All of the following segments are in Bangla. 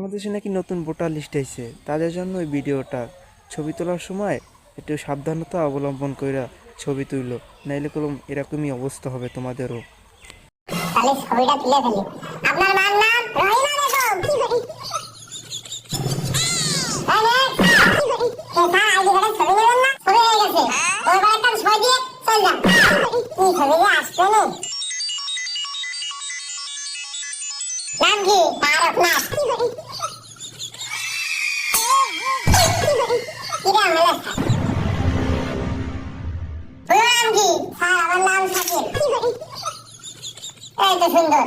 আমাদের দেশে নাকি নতুন ভোটার লিস্ট আইছে তাদের জন্য ওই ভিডিওটা ছবি তোলার সময় একটু সাবধানতা অবলম্বন কইরা ছবি তুইলো। নাইলে কলম এরকমই অবস্থা হবে তোমাদেরও। নাম। কি ছবি যে আসছে নাম কি? তারকনাথ। কি এই তো সুন্দর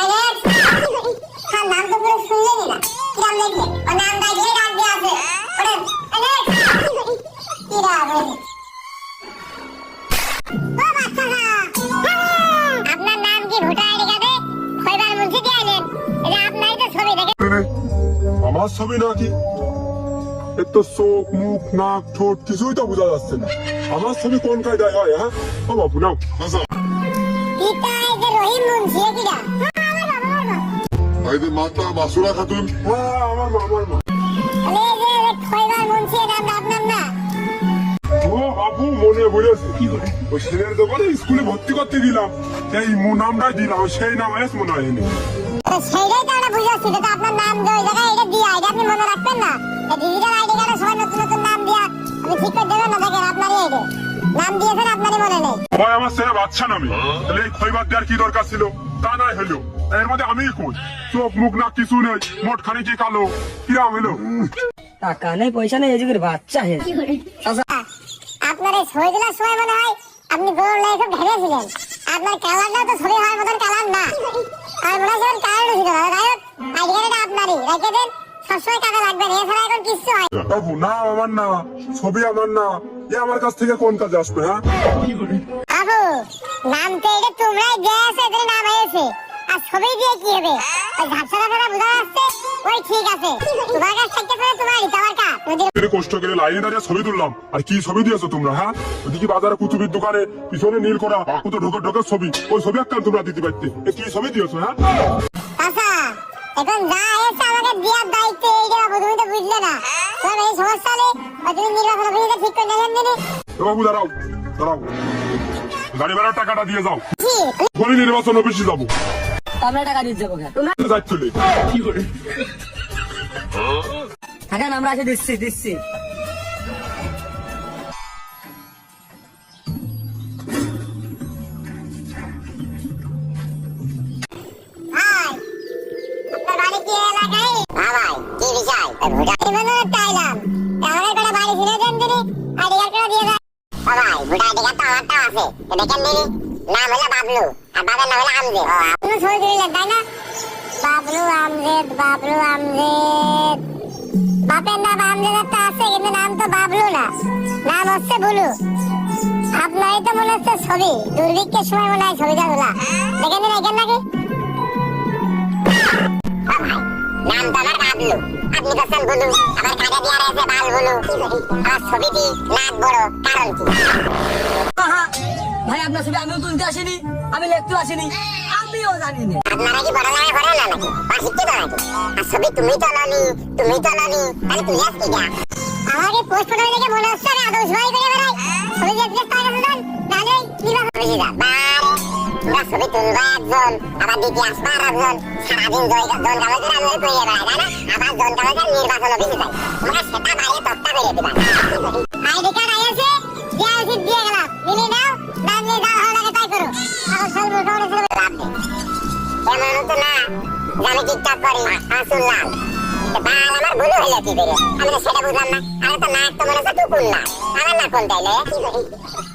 আরে হ্যাঁ নাম তো পুরো শুনলেনি না। কিরাম দেখলে ও নাম ডাকলে ডাক দিয়ে আছে। ওরে আরে কিরাম ও বাচ্চারা। আপনার নাম কি ভোটার আইডি কার্ডে? খয়বার মুন্সি দিয়ে আইলেন। এটা আপনারই তো ছবি দেখে। আমার ছবি নাকি এর তো চোখ মুখ নাক ঠোঁট কিছুই তো বোঝা যাচ্ছে না। আমার ছবি কোন কায়দায় হয় হ্যাঁ? ও বাবু নাও পিতা এই যে রহিম মুন্সি এ কিরা আমার বাবা আমার বাবা এই যে মাতা বাসুরা খাতুন। আমার মা মা আরে এই যে খয়বার মুন্সি এর নাম আপনার না। ও বাবু পড়েছে ওই ছেলের দোকানে স্কুলে ভর্তি করতে দিলাম। এই মু নামটাই দিলাম সেই নাম এস মনে হয়নি সেইটাই তো আমরা বুঝাচ্ছি আপনার নাম বাচ্চা নামে। তাহলে এই খৈবার দেওয়ার কি দরকার ছিল? তা নাই হলো এর মধ্যে আমি কই? চোখ মুখ না কিছু নেই। মোট খানি কি কালো? কিরাম হলো টাকা নেই পয়সা নেই যুগের বাচ্চা হে। আপনার এই সময় মনে হয় আপনি গরুর লাই খুব ভেবেছিলেন আপনার কালারটাও তো ছবি হওয়ার মতন কালার না। আর মনে হয় কালার ছিল কার্ডটা আপনারই। রেখে দেন সবসময় কাজে লাগবে এছাড়া এখন কিচ্ছু হয় বাবু না আমার না। ছবি আমার না। এ আমার কাছ থেকে কোন কাজে আসবে হ্যাঁ? বাবু নাম তো এটা তোমরাই দিয়েছে এদের নাম হয়েছে। আর ছবি দিয়ে কি হবে? ওই ঝাপসা ঝাপসা বোঝা যাচ্ছে? ওই ঠিক আছে। তোমার কাছ থেকে তো তোমারই তো আমার কাজ এর কষ্ট করে লাইনে দাঁড়িয়ে ছবি তুললাম। আর কি ছবি দিয়েছ তোমরা হ্যাঁ? ওদিকে বাজারে কুতুবির দোকানে পিছনে নীল করা কত ঢোকে ঢোকে ছবি। ওই ছবি একটা তোমরা দিতে পারতে। এ কি ছবি দিয়েছ হ্যাঁ? আচ্ছা এখন যা এসে আমাকে দেওয়ার দায়িত্ব এইটা বাবু তুমি তো বুঝলে না। তোমার এই সমস্যা ওই তুমি নির্বাচন ঠিক করে দিনে বাবু দাঁড়াও দাঁড়াও। গাড়ি ভাড়ার টাকাটা দিয়ে যাও। বলি নির্বাচন অফিসে যাব। আমরা টাকা দিতে যাব কেন? থাকেন আমরা এসে দিচ্ছি দিচ্ছি। ভাই আপনার বাড়ি কি এলাকায় ভাই কি বিষয় ভোটার নিবন্ধনের চাইলাম আমাদের কটা বাড়ি ছিল দেন দিনি আইডি কার্ড করে দিয়ে দেন ও ভাই ভোটার আইডি কার্ড তো আমারটাও আছে তো দেখেন দিনি নাম হলো বাবলু না? বাবলু আমজেদ বাবলু আমজেদ। বাপের নাম আমজেদ আছে নাম তো বাবলু না। নাম হচ্ছে বুলু। আপনারই তো মনে হচ্ছে ছবি। দুর্ভিক্ষের সময় মনে হয় ছবিটা তোলা। দেখেন দিন নাকি? আপনি করছেন আবার কাজে দিয়ে রয়েছে বাল বুলু আমার ছবিটি নাক বড় কারণ কি? ভাই আপনার ছবি আমিও তুলতে আসিনি আমি লিখতে আসিনি আমিও জানি না। আপনারা কি বড় লাগে করে না নাকি? বা শিক্ষিত নাকি? আর ছবি তুমি তো লনি তুমি তো লনি তাহলে তুই আজকে যা আমাকে পোস্ট ফটো দেখে মনে হচ্ছে আমি আদৌ সবাই করে বেড়াই। ছবি দেখতে তাই গেছে দেন তাহলে নির্বাচন বেশি যা তুলবা একজন, আবার দিতে আসবা আর একজন সারাদিন জন কাগজের আমি কইয়ে বেড়াই না? আবার জন কাগজের নির্বাচন অফিসে যাই তোমরা সেটা বাইরে তক্তা বেরিয়ে দিবা। আইডি কার্ড আইছে দেওয়া উচিত দিয়ে গেলাম মিলি নাও না নিয়ে যা ভালো লাগে, তাই করো। আর সব মোটামুটি ছিল লাভ নেই। এমন তো না, যে আমি টিকটক করি আর শুনলাম। বাল আমার ভুল বুঝলাম না। মনে করি?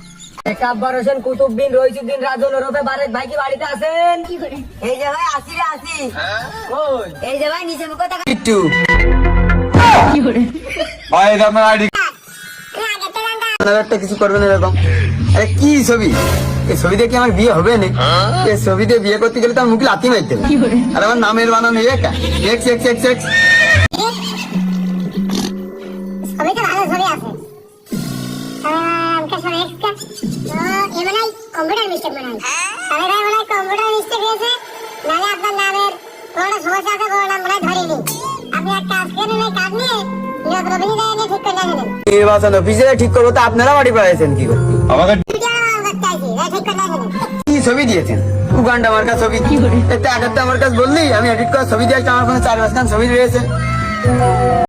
কাব্বার হোসেন কুতুব রইসুদ্দিন রাজন ওরফে বারেক ভাই কি বাড়িতে আছেন? এই যে ভাই আসি রে আসি। এই যে ভাই নিচে মুখ টাকা কিট্টু। ভাই এটা আপনার আইডি আমি আগে তো জানতাম একটা কিছু করবেন এরকম। আরে কি ছবি? এই ছবি কি আমার বিয়ে হবে না এই ছবি দিয়ে বিয়ে করতে গেলে তো আমার মুখে লাথি মারতে আর আমার নামের বানানো একা X X X X computer mistake মনে হয়। তাহলে ভাই মনে হয় কম্পিউটার মিস্টেক হয়েছে নাহলে আপনার নামের কোনোটা সমস্যা আছে কোনো নাম মনে হয় ধরিনি। আপনি এক কাজ করেন এই কাজ নিয়ে ঠিক করব তো ছবি দিয়েছেন? উগান্ডা আমার কাছে ছবি। এতে আগে আমার কাছে বললি আমি এডিট করা ছবি দিয়েছি আমার কোনো চার পাঁচ ছবি রয়েছে।